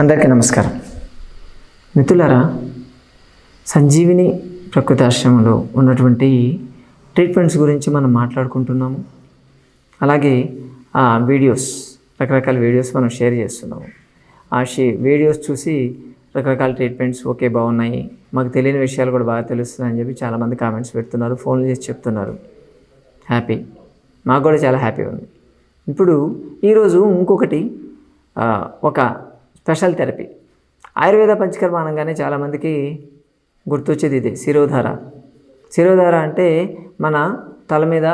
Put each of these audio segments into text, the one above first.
అందరికీ నమస్కారం. మిత్రులారా సంజీవిని ప్రకృతి ఆశ్రమంలో ఉన్నటువంటి ట్రీట్మెంట్స్ గురించి మనం మాట్లాడుకుంటున్నాము. అలాగే ఆ వీడియోస్ రకరకాల వీడియోస్ మనం షేర్ చేస్తున్నాము. ఆ షే వీడియోస్ చూసి రకరకాల ట్రీట్మెంట్స్ ఓకే బాగున్నాయి మాకు తెలియని విషయాలు కూడా బాగా తెలుస్తుందని చెప్పి చాలామంది కామెంట్స్ పెడుతున్నారు ఫోన్లు చేసి చెప్తున్నారు. హ్యాపీ. మాకు కూడా చాలా హ్యాపీ ఉంది. ఇప్పుడు ఈరోజు ఇంకొకటి ఒక స్పెషల్ థెరపీ. ఆయుర్వేద పంచకర్మ అనగానే చాలామందికి గుర్తొచ్చేది ఇదే శిరోధార. శిరోధార అంటే మన తల మీద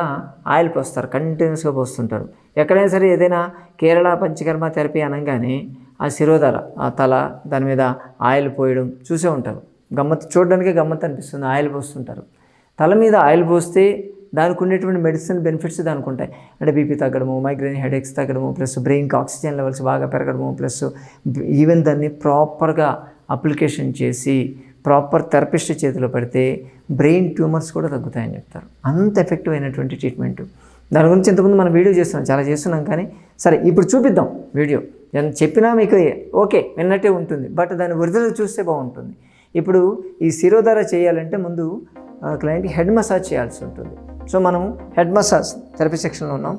ఆయిల్ పోస్తారు కంటిన్యూస్గా పోస్తుంటారు. ఎక్కడైనా సరే ఏదైనా కేరళ పంచకర్మ థెరపీ అనగానే ఆ శిరోధార ఆ తల దాని మీద ఆయిల్ పోయడం చూసే ఉంటారు. గమ్మత్ చూడడానికి గమ్మత్ అనిపిస్తుంది ఆయిల్ పోస్తుంటారు. తల మీద ఆయిల్ పోస్తే దానికి ఉండేటువంటి మెడిసిన్ బెనిఫిట్స్ దానికి ఉంటాయి అంటే బీపీ తగ్గడము మైగ్రేన్ హెడేక్స్ తగ్గడము ప్లస్ బ్రెయిన్కి ఆక్సిజన్ లెవెల్స్ బాగా పెరగడము ప్లస్ ఈవెన్ దాన్ని ప్రాపర్గా అప్లికేషన్ చేసి ప్రాపర్ థెరపిస్ట్ చేతిలో పెడితే బ్రెయిన్ ట్యూమర్స్ కూడా తగ్గుతాయని చెప్తారు. అంత ఎఫెక్టివ్ అయినటువంటి ట్రీట్మెంట్. దాని గురించి ఇంతకుముందు మనం వీడియో చేస్తున్నాం చాలా చేస్తున్నాం కానీ సరే ఇప్పుడు చూపిద్దాం వీడియో. నేను చెప్పినా మీకు ఓకే విన్నట్టే ఉంటుంది. బట్ దాని ఒరిజినల్ చూస్తే బాగుంటుంది. ఇప్పుడు ఈ శిరోధార చేయాలంటే ముందు క్లయింట్కి హెడ్ మసాజ్ చేయాల్సి ఉంటుంది. సో మనం హెడ్ మసాజ్ థెరపీ సెక్షన్లో ఉన్నాం.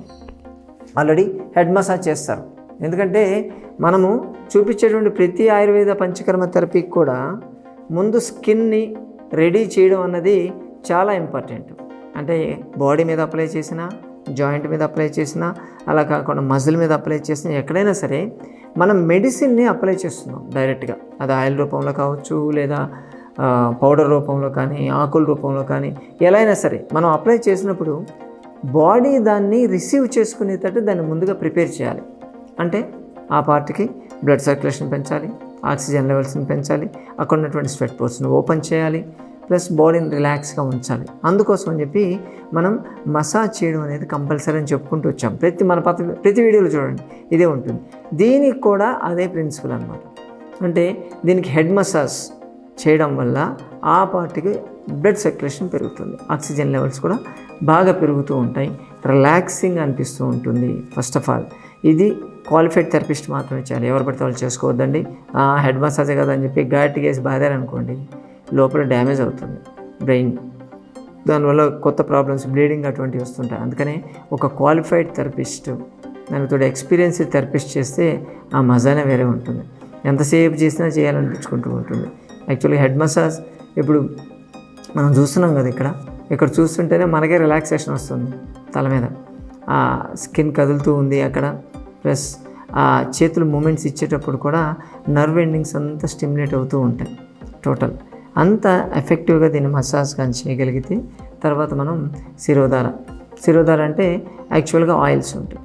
ఆల్రెడీ హెడ్ మసాజ్ చేస్తారు. ఎందుకంటే మనము చూపించేటువంటి ప్రతి ఆయుర్వేద పంచకర్మ థెరపీకి కూడా ముందు స్కిన్ని రెడీ చేయడం అన్నది చాలా ఇంపార్టెంట్. అంటే బాడీ మీద అప్లై చేసినా జాయింట్ మీద అప్లై చేసినా అలా కాకుండా మజిల్ మీద అప్లై చేసినా ఎక్కడైనా సరే మనం మెడిసిన్ని అప్లై చేస్తున్నాం డైరెక్ట్గా. అది ఆయిల్ రూపంలో కావచ్చు లేదా పౌడర్ రూపంలో కానీ ఆకుల రూపంలో కానీ ఎలా అయినా సరే మనం అప్లై చేసినప్పుడు బాడీ దాన్ని రిసీవ్ చేసుకునేటట్టు దాన్ని ముందుగా ప్రిపేర్ చేయాలి. అంటే ఆ పార్ట్కి బ్లడ్ సర్క్యులేషన్ పెంచాలి ఆక్సిజన్ లెవెల్స్ని పెంచాలి అక్కడ ఉన్నటువంటి స్వెట్ పోర్స్ని ఓపెన్ చేయాలి ప్లస్ బాడీని రిలాక్స్గా ఉంచాలి. అందుకోసం అని చెప్పి మనం మసాజ్ చేయడం అనేది కంపల్సరీ అని చెప్పుకుంటూ వచ్చాం. ప్రతి మన పత ప్రతి వీడియోలో చూడండి ఇదే ఉంటుంది. దీనికి కూడా అదే ప్రిన్సిపల్ అనమాట అంటే దీనికి హెడ్ మసాజ్ చేయడం వల్ల ఆ పార్టీకి బ్లడ్ సర్క్యులేషన్ పెరుగుతుంది. ఆక్సిజన్ లెవెల్స్ కూడా బాగా పెరుగుతూ ఉంటాయి. రిలాక్సింగ్ అనిపిస్తూ ఉంటుంది ఫస్ట్ ఆఫ్ ఆల్. ఇది క్వాలిఫైడ్ థెరపిస్ట్ మాత్రమే చేయాలి. ఎవరు పడితే వాళ్ళు చేసుకోవద్దండి. "ఆ, హెడ్ మసాజే కదా అని చెప్పి గట్టిగా వేసి బాధారనుకోండి లోపల డ్యామేజ్ అవుతుంది బ్రెయిన్. దానివల్ల కొత్త ప్రాబ్లమ్స్ బ్లీడింగ్ అటువంటివి వస్తుంటాయి. అందుకనే ఒక క్వాలిఫైడ్ థెరపిస్ట్ దానికి తోడు ఎక్స్పీరియన్స్ థెరపిస్ట్ చేస్తే ఆ మజానే వేరే ఉంటుంది. ఎంతసేపు చేసినా చేయాలనిపించుకుంటూ ఉంటుంది. యాక్చువల్లీ హెడ్ మసాజ్ ఇప్పుడు మనం చూస్తున్నాం కదా ఇక్కడ ఇక్కడ చూస్తుంటేనే మనకే రిలాక్సేషన్ వస్తుంది తల మీద. ఆ స్కిన్ కదులుతూ ఉంది అక్కడ ప్లస్ ఆ చేతులు మూమెంట్స్ ఇచ్చేటప్పుడు కూడా నర్వ్ ఎండింగ్స్ అంతా స్టిమ్యులేట్ అవుతూ ఉంటాయి టోటల్. అంత ఎఫెక్టివ్గా దీన్ని మసాజ్ కానీ చేయగలిగితే తర్వాత మనం శిరోధార శిరోధార అంటే యాక్చువల్గా ఆయిల్స్ ఉంటాయి.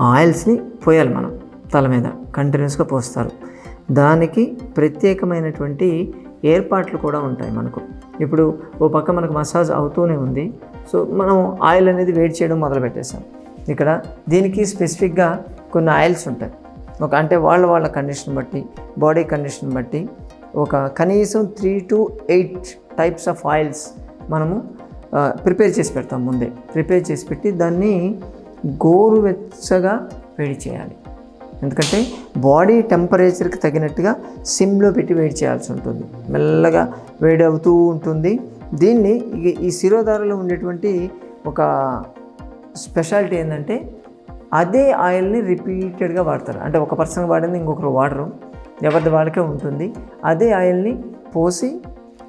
ఆయిల్స్ని పోయాలి మనం తల మీద కంటిన్యూస్గా పోస్తారు. దానికి ప్రత్యేకమైనటువంటి ఏర్పాట్లు కూడా ఉంటాయి మనకు. ఇప్పుడు ఓ పక్క మనకు మసాజ్ అవుతూనే ఉంది. సో మనం ఆయిల్ అనేది వేడి చేయడం మొదలు పెట్టేశాం. ఇక్కడ దీనికి స్పెసిఫిక్గా కొన్ని ఆయిల్స్ ఉంటాయి. ఒక అంటే వాళ్ళ వాళ్ళ కండిషన్ బట్టి బాడీ కండిషన్ బట్టి ఒక కనీసం three to eight types of oils మనము ప్రిపేర్ చేసి పెడతాం ముందే. ప్రిపేర్ చేసి పెట్టి దాన్ని గోరువెచ్చగా వేడి చేయాలి. ఎందుకంటే బాడీ టెంపరేచర్కి తగినట్టుగా సిమ్లో పెట్టి వేడి చేయాల్సి ఉంటుంది. మెల్లగా వేడి అవుతూ ఉంటుంది. దీన్ని ఈ- శిరోధారలో ఉండేటువంటి ఒక స్పెషాలిటీ ఏంటంటే అదే ఆయిల్ని రిపీటెడ్గా వాడతారు. అంటే ఒక పర్సన్ వాడింది ఇంకొకరు వాడరు. ఎవరిది వాళ్ళకే ఉంటుంది. అదే ఆయిల్ని పోసి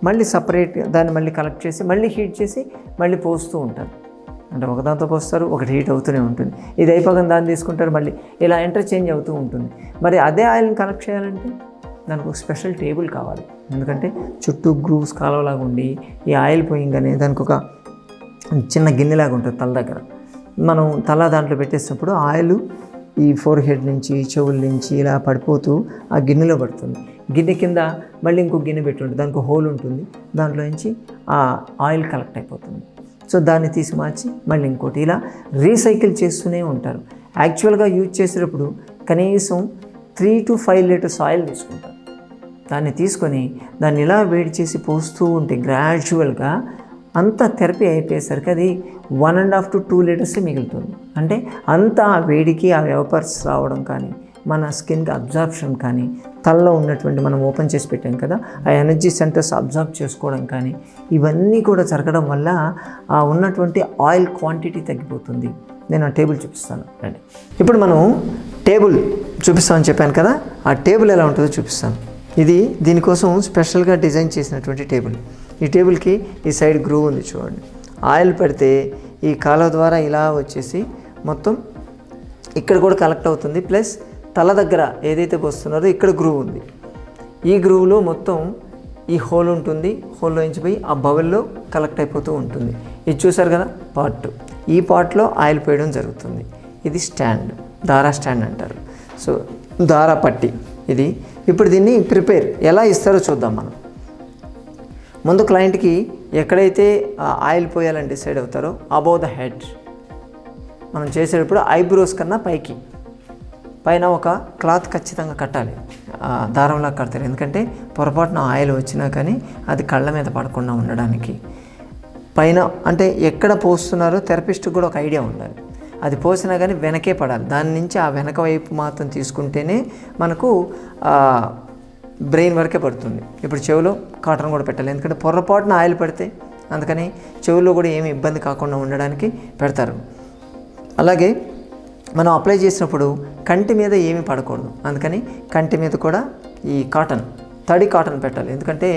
మళ్ళీ సపరేట్ దాన్ని మళ్ళీ కలెక్ట్ చేసి మళ్ళీ హీట్ చేసి మళ్ళీ పోస్తూ ఉంటారు. అంటే ఒకదాంతో పోస్తారు ఒకటి హీట్ అవుతూనే ఉంటుంది. ఇది అయిపోగానే దాన్ని తీసుకుంటారు మళ్ళీ. ఇలా ఇంటర్చేంజ్ అవుతూ ఉంటుంది. మరి అదే ఆయిల్ని కలెక్ట్ చేయాలంటే దానికి ఒక స్పెషల్ టేబుల్ కావాలి. ఎందుకంటే చుట్టూ గ్రూవ్స్ కాలువలాగా ఉండి ఈ ఆయిల్ పోయింగానే దానికి ఒక చిన్న గిన్నెలాగా ఉంటుంది తల దగ్గర. మనం తల దాంట్లో పెట్టేసినప్పుడు ఆయిల్ ఈ ఫోర్ హెడ్ నుంచి చెవుల నుంచి ఇలా పడిపోతూ ఆ గిన్నెలో పడుతుంది. గిన్నె కింద మళ్ళీ ఇంకో గిన్నె పెట్టి ఉంటుంది. దానికి హోల్ ఉంటుంది. దాంట్లో నుంచి ఆ ఆయిల్ కలెక్ట్ అయిపోతుంది. సో దాన్ని తీసి మార్చి మళ్ళీ ఇంకోటి ఇలా రీసైకిల్ చేస్తూనే ఉంటారు. యాక్చువల్గా యూజ్ చేసేటప్పుడు కనీసం three to five litres oil తీసుకుంటారు. దాన్ని తీసుకొని దాన్ని ఇలా వేడి చేసి పోస్తూ ఉంటే గ్రాడ్యువల్గా అంత థెరపీ అయిపోయేసరికి అది one and half to two లీటర్సే మిగులుతుంది. అంటే అంత ఆ వేడికి ఆ వ్యవపర్స్ రావడం కానీ మన స్కిన్కి అబ్జార్ప్షన్ కానీ తలలో ఉన్నటువంటి మనం ఓపెన్ చేసి పెట్టాం కదా ఆ ఎనర్జీ సెంటర్స్ అబ్జర్వ్ చేసుకోవడం కానీ ఇవన్నీ కూడా జరగడం వల్ల ఆ ఉన్నటువంటి ఆయిల్ క్వాంటిటీ తగ్గిపోతుంది. నేను ఆ టేబుల్ చూపిస్తాను. రండి. ఇప్పుడు మనం టేబుల్ చూపిస్తామని చెప్పాను కదా ఆ టేబుల్ ఎలా ఉంటుందో చూపిస్తాను. ఇది దీనికోసం స్పెషల్గా డిజైన్ చేసినటువంటి టేబుల్. ఈ టేబుల్కి ఈ సైడ్ గ్రూ ఉంది చూడండి. ఆయిల్ పెడితే ఈ కాలువ ద్వారా ఇలా వచ్చేసి మొత్తం ఇక్కడ కూడా కలెక్ట్ అవుతుంది ప్లస్ తల దగ్గర ఏదైతే పోస్తున్నారో ఇక్కడ గ్రూవ్ ఉంది. ఈ గ్రూవ్లో మొత్తం ఈ హోల్ ఉంటుంది. హోల్లో నుంచి పోయి ఆ బవెల్లో కలెక్ట్ అయిపోతూ ఉంటుంది. ఇది చూసారు కదా? పార్ట్ ఈ పార్ట్లో ఆయిల్ పోయడం జరుగుతుంది. ఇది స్టాండ్ దారా స్టాండ్ అంటారు. సో దారా పట్టి ఇది. ఇప్పుడు దీన్ని ప్రిపేర్ ఎలా ఇస్తారో చూద్దాం మనం. ముందు క్లయింట్కి ఎక్కడైతే ఆయిల్ పోయాలని డిసైడ్ అవుతారో అబౌవ్ ద హెడ్ మనం చేసేటప్పుడు ఐబ్రోస్ కన్నా పైకి. పైన ఒక క్లాత్ ఖచ్చితంగా కట్టాలి. దారంలా కడతారు. ఎందుకంటే పొరపాటున ఆయిల్ వచ్చినా కానీ అది కళ్ళ మీద పడకుండా ఉండడానికి. పైన అంటే ఎక్కడ పోస్తున్నారో థెరపిస్ట్కి కూడా ఒక ఐడియా ఉండాలి. అది పోసినా కానీ వెనకే పడాలి. దాని నుంచి ఆ వెనక వైపు మాత్రం తీసుకుంటేనే మనకు బ్రెయిన్ వరకే పడుతుంది. ఇప్పుడు చెవిలో కాటన్ కూడా పెట్టాలి. ఎందుకంటే పొరపాటున ఆయిల్ పడితే అందుకని చెవిలో కూడా ఏమి ఇబ్బంది కాకుండా ఉండడానికి పెడతారు. అలాగే మనం అప్లై చేసినప్పుడు కంటి మీద ఏమీ పడకూడదు. అందుకని కంటి మీద కూడా ఈ కాటన్ తడి కాటన్ పెట్టాలి. ఎందుకంటే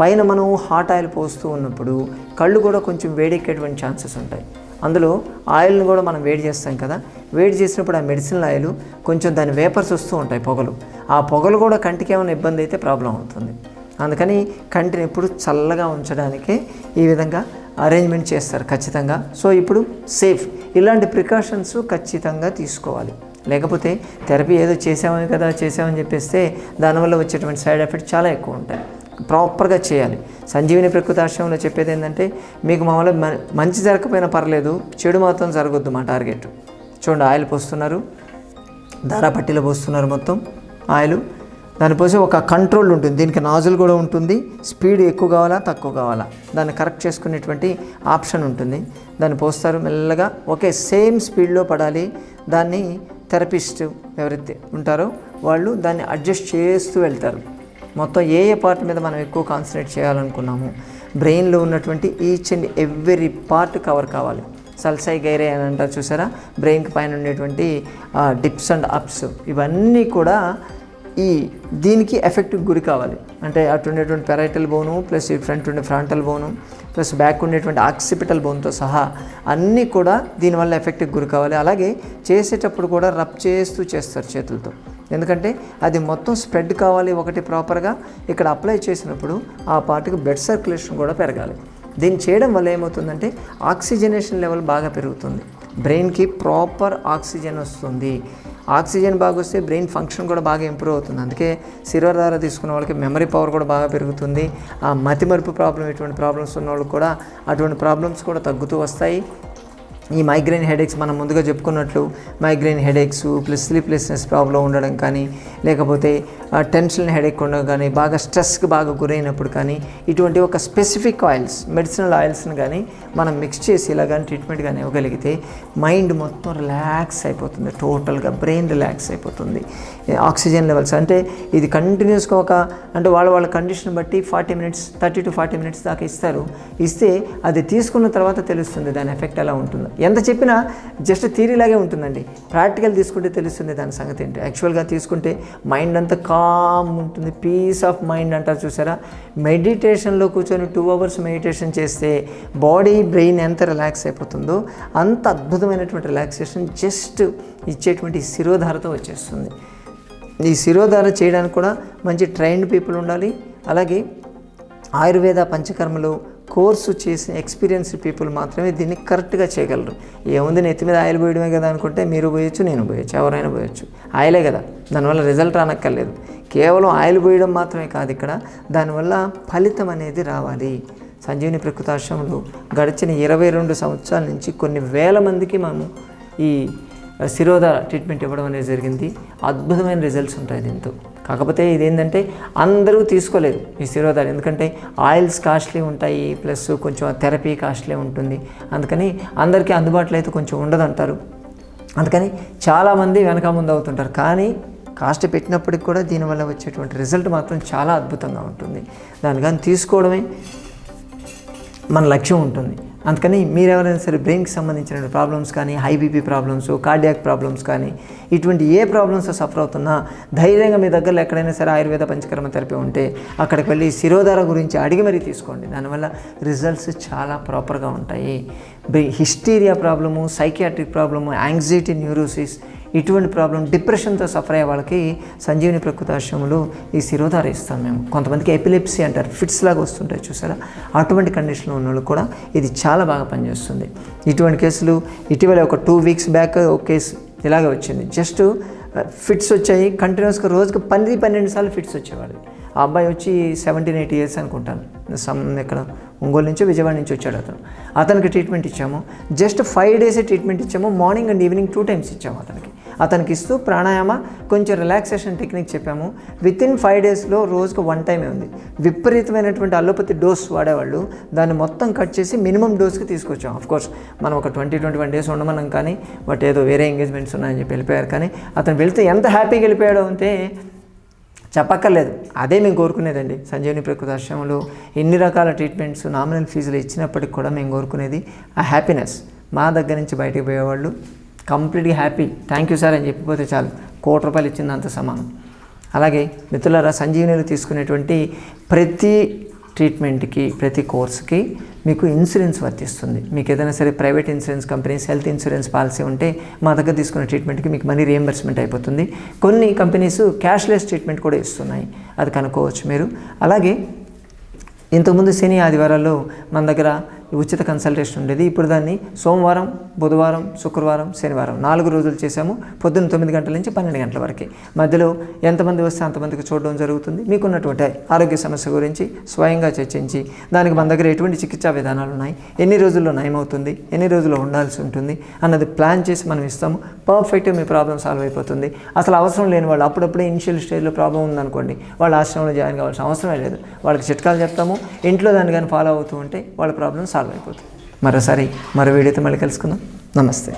పైన మనం హాట్ ఆయిల్ పోస్తూ ఉన్నప్పుడు కళ్ళు కూడా కొంచెం వేడెక్కేటువంటి ఛాన్సెస్ ఉంటాయి. అందులో ఆయిల్ని కూడా మనం వేడి చేస్తాం కదా వేడి చేసినప్పుడు ఆ మెడిసిన్ ఆయిల్ కొంచెం దాని వేపర్స్ వస్తూ ఉంటాయి పొగలు. ఆ పొగలు కూడా కంటికి ఏమైనా ఇబ్బంది అయితే ప్రాబ్లం అవుతుంది. అందుకని కంటిని ఎప్పుడు చల్లగా ఉంచడానికి ఈ విధంగా అరేంజ్మెంట్ చేస్తారు ఖచ్చితంగా. సో ఇప్పుడు సేఫ్ ఇలాంటి ప్రికాషన్స్ ఖచ్చితంగా తీసుకోవాలి. లేకపోతే థెరపీ ఏదో చేసామని కదా చేసామని చెప్పేస్తే దానివల్ల వచ్చేటువంటి సైడ్ ఎఫెక్ట్ చాలా ఎక్కువ ఉంటాయి. ప్రాపర్గా చేయాలి. సంజీవిని ప్రకృతి ఆశ్రమంలో చెప్పేది ఏంటంటే మీకు మామూలుగా మంచి జరగకపోయినా పర్లేదు చెడు మాత్రం జరగొద్దు మా టార్గెట్. చూడండి ఆయిల్ పోస్తున్నారు. ధర పట్టీలో పోస్తున్నారు మొత్తం. ఆయిల్ దాని పోసి ఒక కంట్రోల్ ఉంటుంది. దీనికి నాజుల్ కూడా ఉంటుంది. స్పీడ్ ఎక్కువ కావాలా తక్కువ కావాలా? దాన్ని కరెక్ట్ చేసుకునేటువంటి ఆప్షన్ ఉంటుంది. దాన్ని పోస్తారు మెల్లగా. ఒకే సేమ్ స్పీడ్లో పడాలి. దాన్ని థెరపిస్ట్ ఎవరైతే ఉంటారో వాళ్ళు దాన్ని అడ్జస్ట్ చేస్తూ వెళ్తారు. మొత్తం ఏ ఏ పార్ట్ మీద మనం ఎక్కువ కాన్సన్ట్రేట్ చేయాలనుకున్నాము బ్రెయిన్లో ఉన్నటువంటి each and every part cover కావాలి. సల్సై గైరే అని అంటారు చూసారా? బ్రెయిన్కి పైన ఉండేటువంటి డిప్స్ అండ్ అప్స్ ఇవన్నీ కూడా ఈ దీనికి ఎఫెక్ట్ గురి కావాలి. అంటే అటు ఉండేటువంటి పెరైటల్ బోను ప్లస్ ఈ ఫ్రంట్ ఉండే ఫ్రంటల్ బోను ప్లస్ బ్యాక్ ఉండేటువంటి ఆక్సిపిటల్ బోన్తో సహా అన్నీ కూడా దీనివల్ల ఎఫెక్ట్కి గురి కావాలి. అలాగే చేసేటప్పుడు కూడా రబ్ చేస్తూ చేస్తారు చేతులతో. ఎందుకంటే అది మొత్తం స్ప్రెడ్ కావాలి ఒకటి ప్రాపర్గా ఇక్కడ అప్లై చేసినప్పుడు ఆ పార్ట్కి బ్లడ్ సర్క్యులేషన్ కూడా పెరగాలి. దీన్ని చేయడం వల్ల ఏమవుతుందంటే ఆక్సిజనేషన్ లెవెల్ బాగా పెరుగుతుంది. బ్రెయిన్కి ప్రాపర్ ఆక్సిజన్ వస్తుంది. ఆక్సిజన్ బాగా వస్తే బ్రెయిన్ ఫంక్షన్ కూడా బాగా ఇంప్రూవ్ అవుతుంది. అందుకే శిరోధార తీసుకున్న వాళ్ళకి మెమరీ పవర్ కూడా బాగా పెరుగుతుంది. ఆ మతిమరుపు ప్రాబ్లం ఇటువంటి ప్రాబ్లమ్స్ ఉన్న వాళ్ళకి కూడా అటువంటి ప్రాబ్లమ్స్ కూడా తగ్గుతూ వస్తాయి. ఈ మైగ్రెయిన్ హెడేక్స్ మనం ముందుగా చెప్పుకున్నట్లు migraine headaches plus sleeplessness problem ఉండడం కానీ లేకపోతే టెన్షన్ హెడేక్ ఉండడం కానీ బాగా స్ట్రెస్కి బాగా గురైనప్పుడు కానీ ఇటువంటి ఒక స్పెసిఫిక్ ఆయిల్స్ మెడిసినల్ ఆయిల్స్ని కానీ మనం మిక్స్ చేసి ఇలా కానీ ట్రీట్మెంట్ కానీ ఇవ్వగలిగితే మైండ్ మొత్తం రిలాక్స్ అయిపోతుంది. టోటల్గా బ్రెయిన్ రిలాక్స్ అయిపోతుంది. ఆక్సిజన్ లెవెల్స్ అంటే ఇది కంటిన్యూస్గా ఒక అంటే వాళ్ళ వాళ్ళ కండిషన్ బట్టి forty minutes thirty to forty minutes దాకా ఇస్తారు. ఇస్తే అది తీసుకున్న తర్వాత తెలుస్తుంది దాని ఎఫెక్ట్ ఎలా ఉంటుందో. ఎంత చెప్పినా జస్ట్ థీరీలాగే ఉంటుందండి. ప్రాక్టికల్ తీసుకుంటే తెలుస్తుంది దాని సంగతి ఏంటి. యాక్చువల్గా తీసుకుంటే మైండ్ అంతా కామ్ ఉంటుంది. పీస్ ఆఫ్ మైండ్ అంటారు చూసారా? మెడిటేషన్లో కూర్చొని టూ అవర్స్ మెడిటేషన్ చేస్తే బాడీ బ్రెయిన్ ఎంత రిలాక్స్ అయిపోతుందో అంత అద్భుతమైనటువంటి రిలాక్సేషన్ జస్ట్ ఇచ్చేటువంటి శిరోధారతో వచ్చేస్తుంది. ఈ శిరోధార చేయడానికి కూడా మంచి ట్రైన్డ్ పీపుల్ ఉండాలి. అలాగే ఆయుర్వేద పంచకర్మలు కోర్సు చేసిన ఎక్స్పీరియన్స్డ్ పీపుల్ మాత్రమే దీన్ని కరెక్ట్గా చేయగలరు. ఏముంది నెత్తి మీద ఆయిల్ పోయడమే కదా అనుకుంటే మీరు పోయొచ్చు నేను పోయొచ్చు ఎవరైనా పోయొచ్చు. ఆయిలే కదా దానివల్ల రిజల్ట్ రానక్కర్లేదు. కేవలం ఆయిల్ పోయడం మాత్రమే కాదు ఇక్కడ దానివల్ల ఫలితం అనేది రావాలి. సంజీవిని ప్రకృతాశ్రమంలో గడిచిన ఇరవై రెండు సంవత్సరాల నుంచి కొన్ని వేల మందికి మనము ఈ శిరోధ ట్రీట్మెంట్ ఇవ్వడం అనేది జరిగింది. అద్భుతమైన రిజల్ట్స్ ఉంటాయి దీంతో. కాకపోతే ఇదేంటంటే అందరూ తీసుకోలేదు ఈ శిరోధాలు ఎందుకంటే ఆయిల్స్ కాస్ట్లీ ఉంటాయి ప్లస్ కొంచెం థెరపీ కాస్ట్లీ ఉంటుంది. అందుకని అందరికీ అందుబాటులో అయితే కొంచెం ఉండదంటారు. అందుకని చాలామంది వెనక ముందు అవుతుంటారు. కానీ కాస్ట్ పెట్టినప్పటికి కూడా దీనివల్ల వచ్చేటువంటి రిజల్ట్ మాత్రం చాలా అద్భుతంగా ఉంటుంది. దాని కానీ తీసుకోవడమే మన లక్ష్యం ఉంటుంది. అందుకని మీరు ఎవరైనా సరే బ్రెయిన్కి సంబంధించిన ప్రాబ్లమ్స్ కానీ high BP problems cardiac problems కానీ ఇటువంటి ఏ ప్రాబ్లమ్స్ సఫర్ అవుతున్నా ధైర్యంగా మీ దగ్గర ఎక్కడైనా సరే ఆయుర్వేద పంచకర్మ థెరపీ ఉంటే అక్కడికి వెళ్ళి శిరోధార గురించి అడిగి మరీ తీసుకోండి. దానివల్ల రిజల్ట్స్ చాలా ప్రాపర్గా ఉంటాయి. Hysteria problem psychiatric problem anxiety neurosis ఇటువంటి ప్రాబ్లం డిప్రెషన్తో సఫర్ అయ్యే వాళ్ళకి సంజీవిని ప్రకృతాశ్రమంలో ఈ శిరోధార ఇస్తాం మేము. కొంతమందికి ఎపిలెప్సీ అంటారు ఫిట్స్ లాగా వస్తుంటాయి చూసారా? అటువంటి కండిషన్లో ఉన్న వాళ్ళు కూడా ఇది చాలా బాగా పనిచేస్తుంది. ఇటువంటి కేసులు ఇటీవల ఒక టూ వీక్స్ బ్యాక్ ఒక కేసు ఇలాగే వచ్చింది. జస్ట్ ఫిట్స్ వచ్చాయి కంటిన్యూస్గా రోజుకి పది పన్నెండు సార్లు ఫిట్స్ వచ్చేవాళ్ళు. ఆ అబ్బాయి వచ్చి సెవెంటీన్ ఎయిటీ ఇయర్స్ అనుకుంటాను. సమ్ ఎక్కడ ఒంగోలు నుంచో విజయవాడ నుంచి వచ్చాడు అతను. అతనికి ట్రీట్మెంట్ ఇచ్చాము. జస్ట్ ఫైవ్ డేస్ ట్రీట్మెంట్ ఇచ్చాము. Morning and evening two times ఇచ్చాము అతనికి. అతనికి ఇస్తూ ప్రాణాయామ కొంచెం రిలాక్సేషన్ టెక్నిక్ చెప్పాము. విత్ ఇన్ ఫైవ్ డేస్లో రోజుకు వన్ టైమే ఉంది. విపరీతమైనటువంటి అల్లోపతి డోస్ వాడేవాళ్ళు. దాన్ని మొత్తం కట్ చేసి మినిమం డోస్కి తీసుకొచ్చాం. ఆఫ్ కోర్స్ మనం ఒక ట్వంటీ ట్వంటీ వన్ డేస్ ఉండమన్నాం కానీ బట్ ఏదో వేరే ఎంగేజ్మెంట్స్ ఉన్నాయని చెప్పి వెళ్ళిపోయారు కానీ అతను వెళ్తే ఎంత హ్యాపీగా వెళ్ళిపోయాడో అంటే చెప్పక్కర్లేదు. అదే మేము కోరుకునేదండి. సంజీవని ప్రకృతి ఆశ్రమంలో ఎన్ని రకాల ట్రీట్మెంట్స్ నామినల్ ఫీజులు ఇచ్చినప్పటికి కూడా మేము కోరుకునేది ఆ హ్యాపీనెస్ మా దగ్గర నుంచి బయటకు పోయేవాళ్ళు. కంప్లీట్గా హ్యాపీ. థ్యాంక్ యూ సార్ అని చెప్పిపోతే చాలు. కోటి రూపాయలు ఇచ్చిందంత సమానం. అలాగే మిత్రులారా సంజీవనిలు తీసుకునేటువంటి ప్రతి ట్రీట్మెంట్కి ప్రతి కోర్సుకి మీకు ఇన్సూరెన్స్ వర్తిస్తుంది. మీకు ఏదైనా సరే private insurance companies health insurance policy ఉంటే మా దగ్గర తీసుకున్న ట్రీట్మెంట్కి మీకు మనీ రియంబర్స్మెంట్ అయిపోతుంది. కొన్ని కంపెనీస్ క్యాష్లెస్ ట్రీట్మెంట్ కూడా ఇస్తున్నాయి. అది కనుక్కోవచ్చు మీరు. అలాగే ఇంతకుముందు శని ఆదివారాల్లో మన దగ్గర ఉచిత కన్సల్టేషన్ ఉండేది. ఇప్పుడు దాన్ని సోమవారం బుధవారం శుక్రవారం శనివారం నాలుగు రోజులు చేసాము పొద్దున్న తొమ్మిది గంటల నుంచి పన్నెండు గంటల వరకు. మధ్యలో ఎంతమంది వస్తే అంతమందికి చూడడం జరుగుతుంది. మీకున్నటువంటి ఆరోగ్య సమస్య గురించి స్వయంగా చర్చించి దానికి మన దగ్గర ఎటువంటి చికిత్సా విధానాలు ఉన్నాయి? ఎన్ని రోజుల్లో నయమవుతుంది? ఎన్ని రోజుల్లో ఉండాల్సి ఉంటుంది? అన్నది ప్లాన్ చేసి మనం ఇస్తాము. పర్ఫెక్ట్గా మీ ప్రాబ్లం సాల్వ్ అయిపోతుంది. అసలు అవసరం లేని వాళ్ళు అప్పుడప్పుడే ఇనిషియల్ స్టేజ్లో ప్రాబ్లం ఉందనుకోండి వాళ్ళ ఆశ్రమంలో జాయిన్ కావాల్సిన అవసరమే లేదు. వాళ్ళకి చిట్కాలు చెప్తాము. ఇంట్లో దాన్ని కానీ ఫాలో అవుతూ ఉంటే వాళ్ళ ప్రాబ్లం సాల్వ్ అయిపోతుంది. మరోసారి మరో వీడియోతో మళ్ళీ కలుసుకుందాం. నమస్తే.